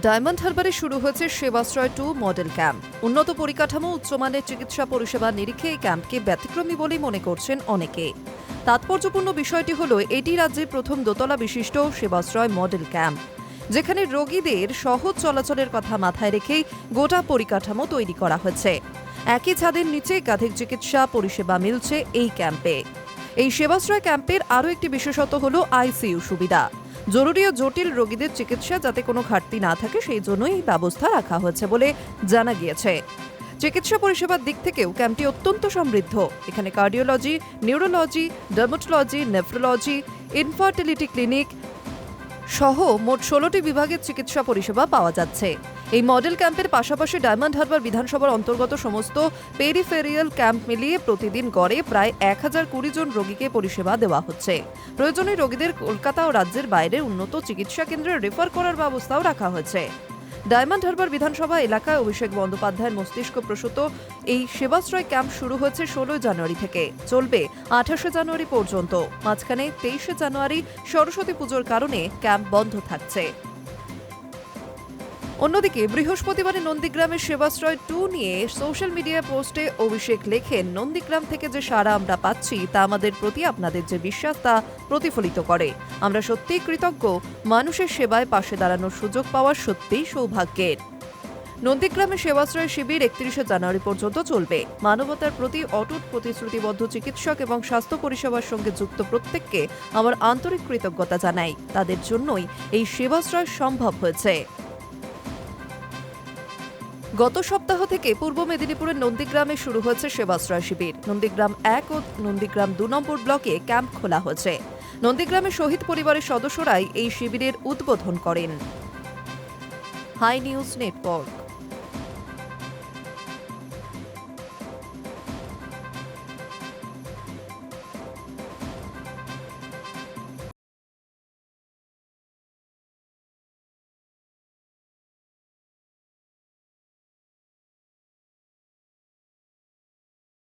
Diamond হারবারে শুরু হয়েছে Sebashray two model camp. উন্নত পরিকাঠামো, উচ্চমানের চিকিৎসা পরিষেবা নিরিখে এই ক্যাম্পকে ব্যতিক্রমী বলেই মনে করছেন অনেকে। তাৎপর্যপূর্ণ বিষয়টি হল, এটি রাজ্যে প্রথম দোতলা বিশিষ্ট সেবাশ্রয় মডেল ক্যাম্প, যেখানে রোগীদের সহজ চলাচলের কথা মাথায় রেখেই গোটা পরিকাঠামো তৈরি করা হয়েছে। একই ছাদের নিচে একাধিক চিকিৎসা পরিষেবা মিলছে এই ক্যাম্পে। এই সেবাশ্রয় ক্যাম্পের আরও একটি বিশেষত্ব হল আইসিইউ সুবিধা। জরুরি ও জটিল রোগীদের চিকিৎসা যাতে কোনো ঘাটতি না থাকে, সেই জন্যই এই ব্যবস্থা রাখা হয়েছে বলে জানা গিয়েছে। চিকিৎসা পরিষেবার দিক থেকেও ক্যাম্পটি অত্যন্ত সমৃদ্ধ। এখানে cardiology, neurology, dermatology, nephrology, infertility clinic সহ মোট ষোলোটি বিভাগের চিকিৎসা পরিষেবা পাওয়া যাচ্ছে। এই মডেল ক্যাম্পের পাশাপাশি ডায়মন্ড হারবার বিধানসভার অন্তর্গত সমস্ত পেরিফেরিয়াল ক্যাম্প মিলিয়ে প্রতিদিন গড়ে প্রায় এক হাজার কুড়ি জন রোগীকে পরিষেবা দেওয়া হচ্ছে। প্রয়োজনে রোগীদের কলকাতা ও রাজ্যের বাইরে উন্নত চিকিৎসা কেন্দ্রে রেফার করার ব্যবস্থাও রাখা হয়েছে। ডায়মন্ড হারবার বিধানসভা এলাকায় অভিষেক বন্দ্যোপাধ্যায়ের মস্তিষ্ক প্রসূত। এই সেবাশ্রয় ক্যাম্প শুরু হয়েছে ষোলোই জানুয়ারি থেকে। চলবে আঠাশে জানুয়ারি পর্যন্ত। মাঝখানে তেইশে জানুয়ারি সরস্বতী পুজোর কারণে ক্যাম্প বন্ধ থাকছে। অন্যদিকে বৃহস্পতিবারে নন্দীগ্রামের সেবাশ্রয় টু নিয়ে সোশ্যাল মিডিয়া পোস্টে অভিষেক লেখেন নন্দীগ্রাম থেকে যে সারা আমরা পাচ্ছি তা আমাদের প্রতি আপনাদের যে বিশ্বাস তা প্রতিফলিত করে। আমরা সত্যিই কৃতজ্ঞ, মানুষের সেবায় পাশে দাঁড়ানোর সুযোগ পাওয়ার সত্যিই সৌভাগ্যের। নন্দীগ্রামে সেবাশ্রয় শিবির একত্রিশে জানুয়ারি পর্যন্ত চলবে। মানবতার প্রতি অটুট প্রতিশ্রুতিবদ্ধ চিকিৎসক এবং স্বাস্থ্য পরিষেবার সঙ্গে যুক্ত প্রত্যেককে আমার আন্তরিক কৃতজ্ঞতা জানাই। তাদের জন্যই এই সেবাশ্রয় সম্ভব হয়েছে। গত সপ্তাহ থেকে পূর্ব মেদিনীপুরের নন্দীগ্রামে শুরু হয়েছে সেবাশ্রয় শিবির। নন্দীগ্রাম এক ও নন্দীগ্রাম দু নম্বর ব্লকে ক্যাম্প খোলা হয়েছে। নন্দীগ্রামে শহীদ পরিবারের সদস্যরাই এই শিবিরের উদ্বোধন করেন। High news network.